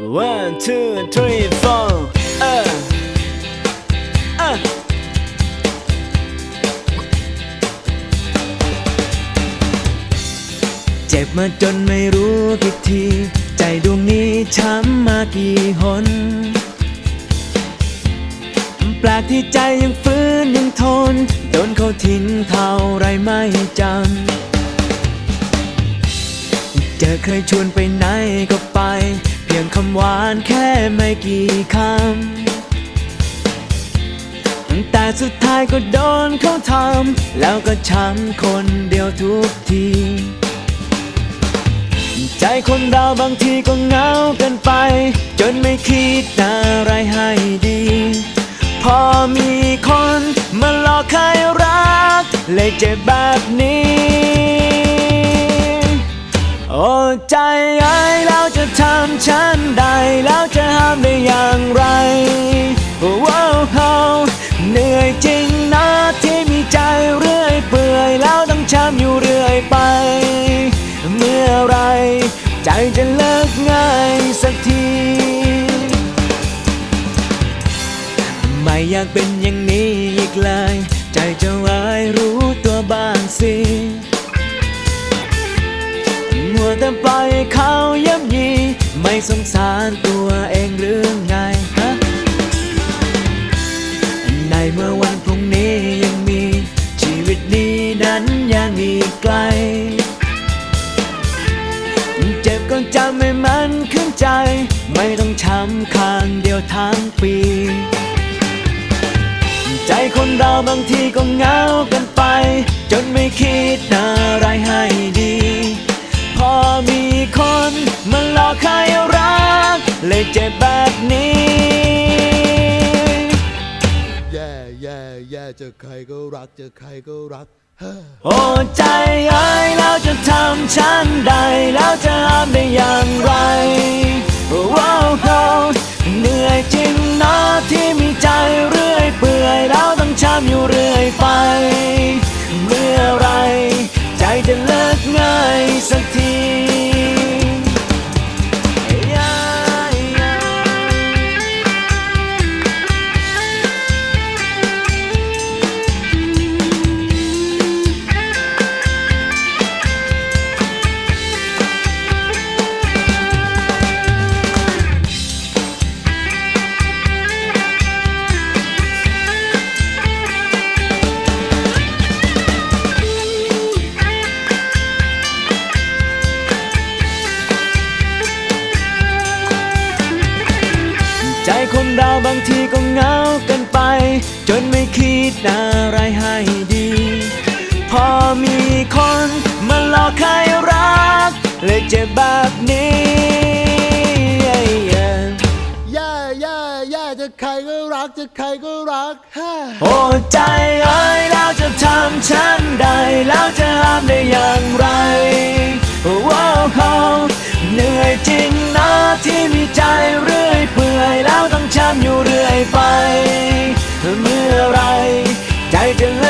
One, two, three, four. Uh. เจ็บมาจนไม่รู้กี่ที ใจดวงนี้ช้ำมากี่หนแปลกที่ใจยังฟื้นยังทนโดนเขาทิ้งเท่าไรไม่จำเจอเคยชวนไปไหนก็ไป พียงคำหวานแค่ไม่กี่คำ แต่สุดท้ายก็โดนเขาทำ แล้วก็ช้ำคนเดียวทุกที ใจคนเราบางทีก็เหงาเกินไป จนไม่คิดอะไรให้ดี พอมีคนมาหลอกให้รัก เลยเจ็บแบบนี้ อ้ใจไอ้ายแล้วจะทำฉันได้แล้วจะห้ามได้อย่างไรโอ้โหเหนื่อยจริงนะที่มีใจเรื่อยเปื่อยแล้วต้องช้ำอยู่เรื่อยไป เมื่อไร ใจจะเลิกง่ายสักที ไม่อยากเป็นอย่างนี้อีกเลย ใจจะไว้ายรู้ตัวบ้างสิ แต่ปล่อยให้เขาย่ำยี ไม่สงสารตัวเองหรือไงฮะในเมื่อวันพรุ่งนี้ยังมี ชีวิตนี้นั้นยังอีกไกล เจ็บก็จำให้มันขึ้นใจ ไม่ต้องช้ำข้างเดียวทั้งปี ใจคนเราบางทีก็เหงากันไป จนไม่คิดอะ เลยเจ็บแบบนี้ แย่แย่แย่เจอใครก็รักเจอใครก็รักเฮ้อโอ้ใจเอ้ยแล้วจะทำฉันได้ ใจคนเราบางทีก็เหงากันไป จนไม่คิดอะไรให้ดี พอมีคนมาหลอกให้รัก เลยเจ็บแบบนี้แย่แย่แย่จอใครก็รักจอใครก็รักโอ้ใจเอ้ยแล้วจะทำฉันได้แล้วจะห้ามได้อย่างไรโอ้โหเหนื่อยจริงนะที่มีใจรามอยู่เรื่อยไป เมื่อไรใจจะเลิ